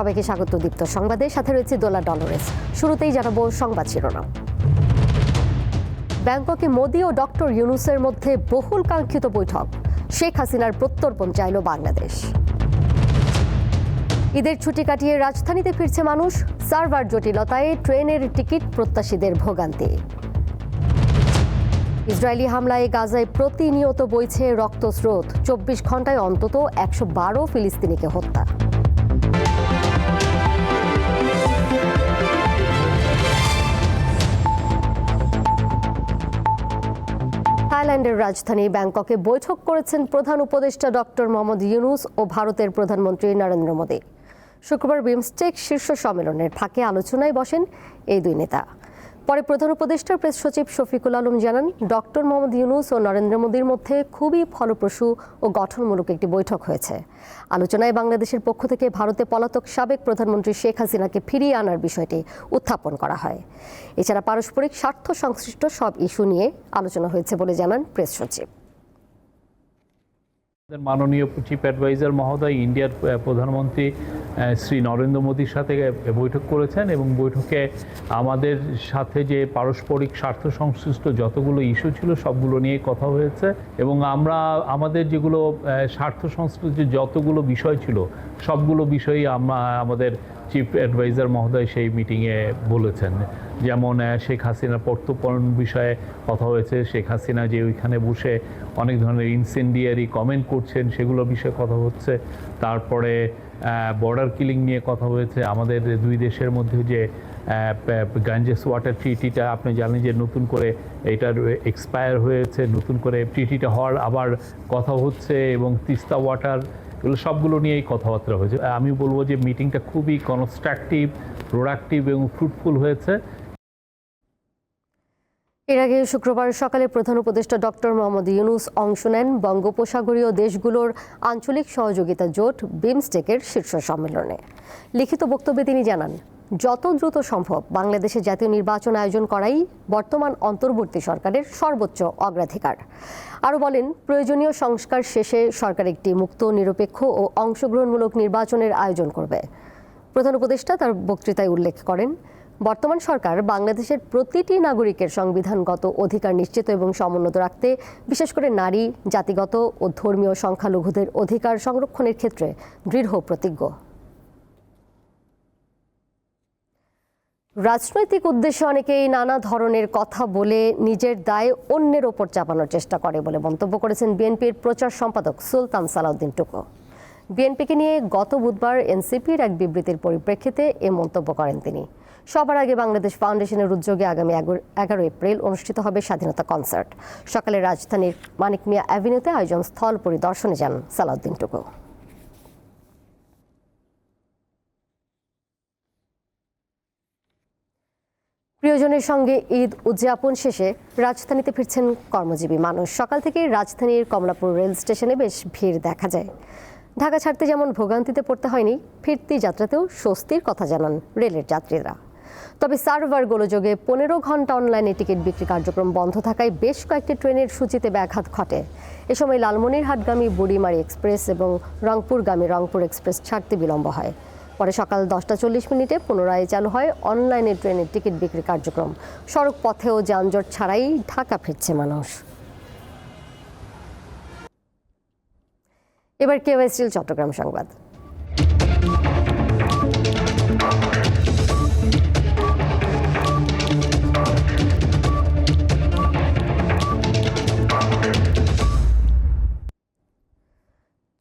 সবাইকে স্বাগত দীপ্ত সংবাদে। সাথে রয়েছে দোলা ডলরেস। শুরুতেই জানাব সংবাদ শিরোনাম। ব্যাংককে মোদি ও ডক্টর ইউনুসের মধ্যে বহুল কাঙ্ক্ষিত বৈঠক। শেখ হাসিনার প্রত্যর্পণ চাইল বাংলাদেশ। ঈদের ছুটি কাটিয়ে রাজধানীতে ফিরছে মানুষ। সার্ভার জটিলতায় ট্রেনের টিকিট প্রত্যাশীদের ভোগান্তি। ইসরায়েলি হামলায় গাজায় প্রতিনিয়ত বইছে রক্তস্রোত। চব্বিশ ঘন্টায় অন্তত একশো বারো ফিলিস্তিনিকে হত্যা। থাইল্যান্ডের রাজধানী ব্যাংককে বৈঠক করেছেন প্রধান উপদেষ্টা ডক্টর মোহাম্মদ ইউনুস ও ভারতের প্রধানমন্ত্রী নরেন্দ্র মোদী। শুক্রবার বিমস্টেক শীর্ষ সম্মেলনের ফাঁকে আলোচনায় বসেন এই দুই নেতা। পরে প্রধান উপদেষ্টা প্রেস সচিব শফিকুল আলম জানান, ডক্টর মোহাম্মদ ইউনুস ও নরেন্দ্র মোদীর মধ্যে খুবই ফলপ্রসূ ও গঠনমূলক একটি বৈঠক হয়েছে। আলোচনায় বাংলাদেশের পক্ষ থেকে ভারতে পলাতক সাবেক প্রধানমন্ত্রী শেখ হাসিনাকে ফিরিয়ে আনার বিষয়টি উত্থাপন করা হয়। এছাড়া পারস্পরিক স্বার্থ সংশ্লিষ্ট সব ইস্যু নিয়ে আলোচনা হয়েছে বলে জানান প্রেস সচিব। মাননীয় চিফ অ্যাডভাইজার মহোদয়, ইন্ডিয়ার প্রধানমন্ত্রী শ্রী নরেন্দ্র মোদীর সাথে বৈঠক করেছেন এবং বৈঠকে আমাদের সাথে যে পারস্পরিক স্বার্থ সংশ্লিষ্ট যতগুলো ইস্যু ছিল সবগুলো নিয়ে কথা হয়েছে এবং আমরা আমাদের যেগুলো স্বার্থ সংশ্লিষ্ট যতগুলো বিষয় ছিল সবগুলো বিষয়ই আমরা, আমাদের চিফ অ্যাডভাইজার মহোদয় সেই মিটিংয়ে বলেছেন। যেমন শেখ হাসিনার প্রত্যর্পণ বিষয়ে কথা হয়েছে। শেখ হাসিনা যে ওইখানে বসে অনেক ধরনের ইনসেন্ডিয়ারি কমেন্ট করছেন, সেগুলো বিষয়ে কথা হচ্ছে। তারপরে বর্ডার কিলিং নিয়ে কথা হয়েছে। আমাদের দুই দেশের মধ্যে যে গাঞ্জেস ওয়াটার ট্রিটিটা আপনি জানেন যে নতুন করে এটার এক্সপায়ার হয়েছে। নতুন করে ট্রিটিটা হওয়ার আবার কথা হচ্ছে এবং তিস্তা ওয়াটার এগুলো সবগুলো নিয়েই কথাবার্তা হয়েছে। আমি বলব যে মিটিংটা খুবই কনস্ট্রাকটিভ প্রোডাক্টিভ এবং ফ্রুটফুল হয়েছে। এর আগে শুক্রবার সকালে প্রধান উপদেষ্টা ডক্টর মোহাম্মদ ইউনুস অংশ নেন বঙ্গোপসাগরীয় দেশগুলোর আঞ্চলিক সহযোগিতা জোট, বিমস্টেকের শীর্ষ সম্মেলনে। লিখিত বক্তব্যে তিনি জানান যত দ্রুত সম্ভব বাংলাদেশে জাতীয় নির্বাচন আয়োজন করাই বর্তমান অন্তর্বর্তী সরকারের সর্বোচ্চ অগ্রাধিকার। আরও বলেন, প্রয়োজনীয় সংস্কার শেষে সরকার একটি মুক্ত, নিরপেক্ষ ও অংশগ্রহণমূলক নির্বাচনের আয়োজন করবে। প্রধান উপদেষ্টা তার বক্তৃতায় উল্লেখ করেন, বর্তমান সরকার বাংলাদেশের প্রতিটি নাগরিকের সংবিধানগত অধিকার নিশ্চিত এবং সমুন্নত রাখতে, বিশেষ করে নারী, জাতিগত ও ধর্মীয় সংখ্যালঘুদের অধিকার সংরক্ষণের ক্ষেত্রে দৃঢ় প্রতিজ্ঞ। রাজনৈতিক উদ্দেশ্যে অনেকেই নানা ধরনের কথা বলে নিজের দায় অন্যের ওপর চাপানোর চেষ্টা করে বলে মন্তব্য করেছেন বিএনপির প্রচার সম্পাদক সুলতান সালাউদ্দিন টুকু। বিএনপিকে নিয়ে গত বুধবার এনসিপির এক বিবৃতির পরিপ্রেক্ষিতে এ মন্তব্য করেন তিনি। সবার আগে বাংলাদেশ ফাউন্ডেশনের উদ্যোগে আগামী এগারো এপ্রিল অনুষ্ঠিত হবে স্বাধীনতা কনসার্ট। সকালে রাজধানীর মানিক মিয়া অ্যাভিনিউতে আয়োজন স্থল পরিদর্শনে যান সালাউদ্দিন টুকু। প্রিয়জনের সঙ্গে ঈদ উদযাপন শেষে রাজধানীতে ফিরছেন কর্মজীবী মানুষ। সকাল থেকে রাজধানীর কমলাপুর রেল স্টেশনে বেশ ভিড় দেখা যায়। ঢাকা ছাড়তে যেমন ভোগান্তিতে পড়তে হয়নি, ফিরতি যাত্রাতেও স্বস্তির কথা জানান রেলের যাত্রীরা। তবে সার্ভার গোলযোগে পনেরো ঘণ্টা অনলাইনে টিকিট বিক্রি কার্যক্রম বন্ধ থাকায় বেশ কয়েকটি ট্রেনের সূচিতে ব্যাঘাত ঘটে। এ সময় লালমনিরহাটগামী বুড়িমারি এক্সপ্রেস এবং রংপুরগামী রংপুর এক্সপ্রেস ছাড়তে বিলম্ব হয়। পরে সকাল দশটা চল্লিশ মিনিটে পুনরায় চালু হয় অনলাইনে ট্রেনের টিকিট বিক্রি কার্যক্রম। সড়ক পথেও যানজট ছাড়াই ঢাকা ফিরছে মানুষ। এবার কেউ চট্টগ্রাম সংবাদ।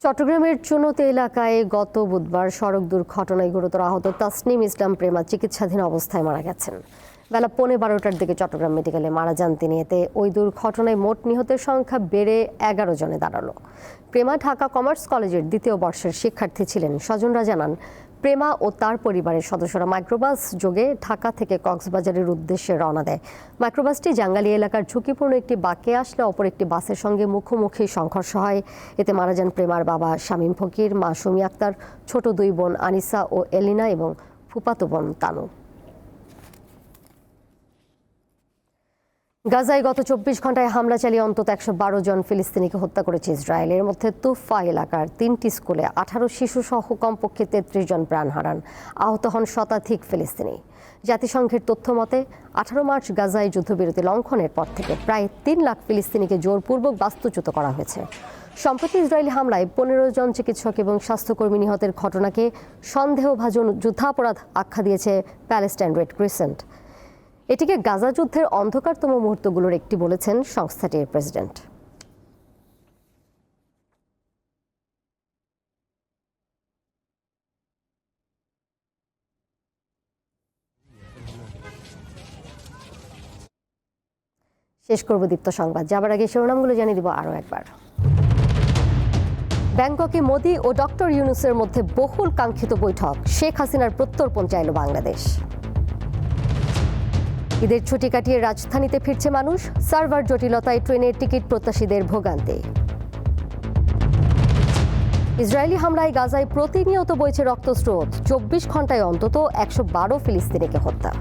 চট্টগ্রামের চুনতে এলাকায় গত বুধবার সড়ক দুর্ঘটনায় গুরুতর আহত তাসনিম ইসলাম প্রেমা চিকিৎসাধীন অবস্থায় মারা গেছেন। বেলা পৌনে বারোটার দিকে চট্টগ্রাম মেডিকেলে মারা যান তিনি। এতে ওই দুর্ঘটনায় মোট নিহতের সংখ্যা বেড়ে এগারো জনে দাঁড়াল। প্রেমা ঢাকা কমার্স কলেজের দ্বিতীয় বর্ষের শিক্ষার্থী ছিলেন। স্বজনরা জানান প্রেমা ও তার পরিবারের সদস্যরা মাইক্রোবাস যোগে ঢাকা থেকে কক্সবাজারের উদ্দেশ্যে রওনা দেয়। মাইক্রোবাসটি জাঙ্গালি এলাকার ঝুঁকিপূর্ণ একটি বাকে আসলে অপর একটি বাসের সঙ্গে মুখোমুখি সংঘর্ষ হয়। এতে মারা যান প্রেমার বাবা শামীম ফকির, মা সুমি আক্তার, ছোট দুই বোন আনিসা ও এলিনা এবং ফুপাতো বোন তানু। গাজায় গত চব্বিশ ঘন্টায় হামলা চালিয়ে অন্তত একশো বারো জন ফিলিস্তিনিকে হত্যা করেছে ইসরায়েল। এর মধ্যে তুফা এলাকার তিনটি স্কুলে আঠারো শিশু সহ কমপক্ষে তেত্রিশ জন প্রাণ হারান। আহত হন শতাধিক ফিলিস্তিনি। জাতিসংঘের তথ্য মতে, আঠারো মার্চ গাজায় যুদ্ধবিরতি লঙ্ঘনের পর থেকে প্রায় তিন লাখ ফিলিস্তিনিকে জোরপূর্বক বাস্তুচ্যুত করা হয়েছে। সম্প্রতি ইসরায়েলি হামলায় পনেরো জন চিকিৎসক এবং স্বাস্থ্যকর্মী নিহতের ঘটনাকে সন্দেহভাজন যুদ্ধাপরাধ আখ্যা দিয়েছে প্যালেস্টাইন রেড ক্রিসেন্ট। এটিকে গাজা যুদ্ধের অন্ধকারতম মুহূর্তগুলোর একটি বলেছেন সংস্থাটির প্রেসিডেন্ট। শেষ করব দীপ্ত সংবাদ। যাবার আগে শিরোনামগুলো জানিয়ে দিব আরও একবার। ব্যাংককে মোদি ও ডক্টর ইউনুসের মধ্যে বহুল কাঙ্ক্ষিত বৈঠক। শেখ হাসিনার প্রত্যর্পণ চাইল বাংলাদেশ। ঈদের ছুটি কাটিয়ে রাজধানীতে ফিরছে মানুষ। সার্ভার জটিলতায় ট্রেনের টিকিট প্রত্যাশীদের ভোগান্তি। ইসরায়েলি হামলায় গাজায় প্রতিনিয়ত বইছে রক্তস্রোত। চব্বিশ ঘন্টায় অন্তত একশো বারো ফিলিস্তিনিকে হত্যা।